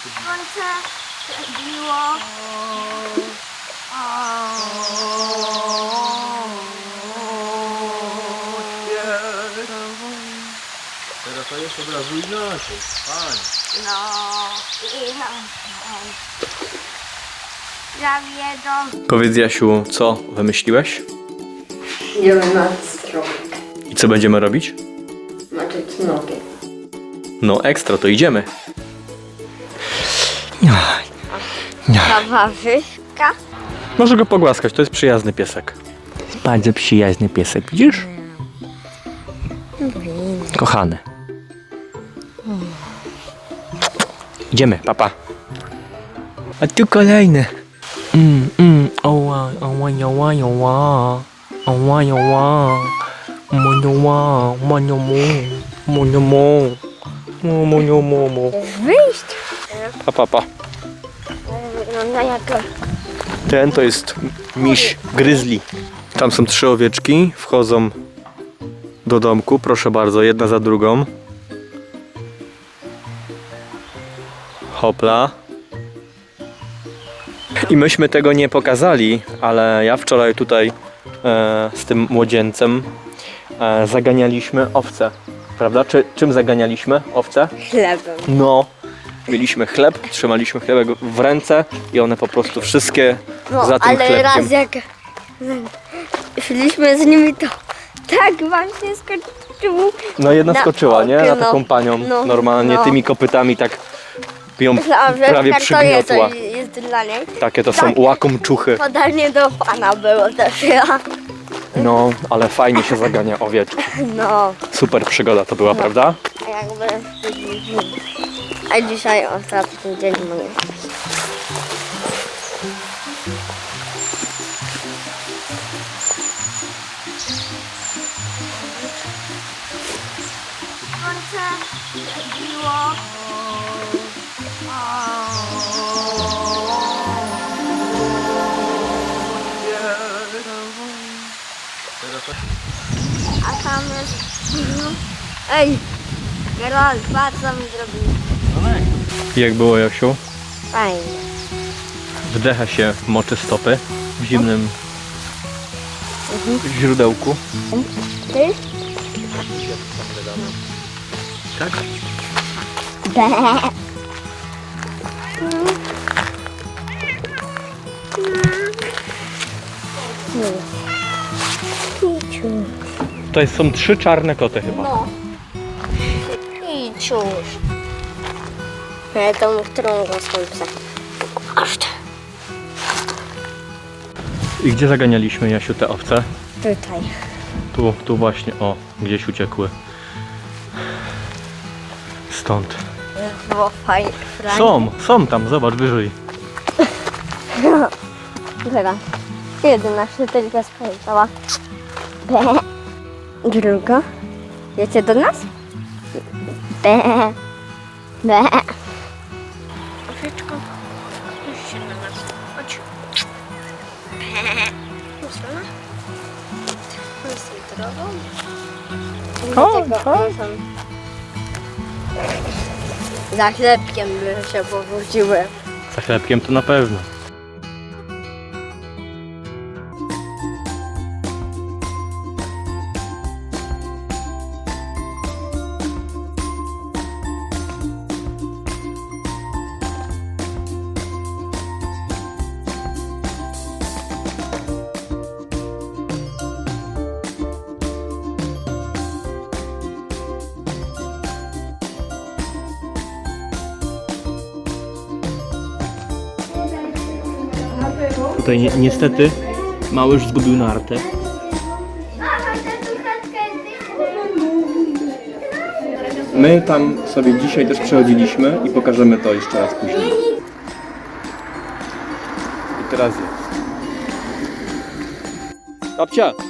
Słońce biło. Teraz to jest od razu inaczej. Fajnie. No i no. Zawiedzą. Powiedz Jasiu, co wymyśliłeś? Idziemy na stronę. I co będziemy robić? Maczyć nogi. No ekstra, to idziemy. Towarzyszka. Może go pogłaskać, to jest przyjazny piesek. Bardzo przyjazny piesek, widzisz? Kochany. Idziemy, papa. A tu kolejny. Mm, mm, oła, oła, oła, oła. Oła, oła. Monioła, moniomu, moniomu. Moniomu. Wyjść. Pa, pa, pa. Wygląda jak Ten to jest miś grizzly. Tam są trzy owieczki, wchodzą do domku, proszę bardzo, jedna za drugą. Hopla. I myśmy tego nie pokazali, ale ja wczoraj tutaj e, z tym młodzieńcem e, zaganialiśmy owce. Prawda? Czy, czym zaganialiśmy owce? chlebem. No, mieliśmy chleb, trzymaliśmy chlebek w ręce i one po prostu wszystkie No, za tym ale chlebkiem. raz jak szliśmy z nimi, to tak wam się skoczyło. No jedna na skoczyła, nie? Na oczy, taką no. panią No, normalnie no. tymi kopytami tak ją Myślałam, że prawie w kartonie przygniotła. to jest dla niej. Takie to są Tak. łakomczuchy. Podanie do pana było też, ja. No, ale fajnie się zagania owieczki. No, Super przygoda to była, prawda? Jakby... A dzisiaj ostatni dzień mój. Słońce biło. A tam jest... Ej! Geralt, patrz co mi zrobili. Jak było, Jasiu? Fajnie. Wdecha się moczy stopy w zimnym źródełku. Ty? Tak? Tutaj są trzy czarne koty chyba. No. Kiciuś. Ja tą, którą go słońce. Aż tak. I gdzie zaganialiśmy, Jasiu, te owce? Tutaj. Tu, tu właśnie, o, gdzieś uciekły. Stąd. Było fajnie. Są, są tam, zobacz, wyżej. Dobra. Jedna się tylko spojrzała. Druga. Wiecie do nas? Be. Be. Owieczko, spójrz się na nas. Chodź. Be. Muszona? Z tą drogą? Za chlebkiem by się powróciły. Za chlebkiem to na pewno. Tutaj ni niestety Małysz zgubił nartę. My tam sobie dzisiaj też przechodziliśmy i pokażemy to jeszcze raz później. I teraz jest. Babcia!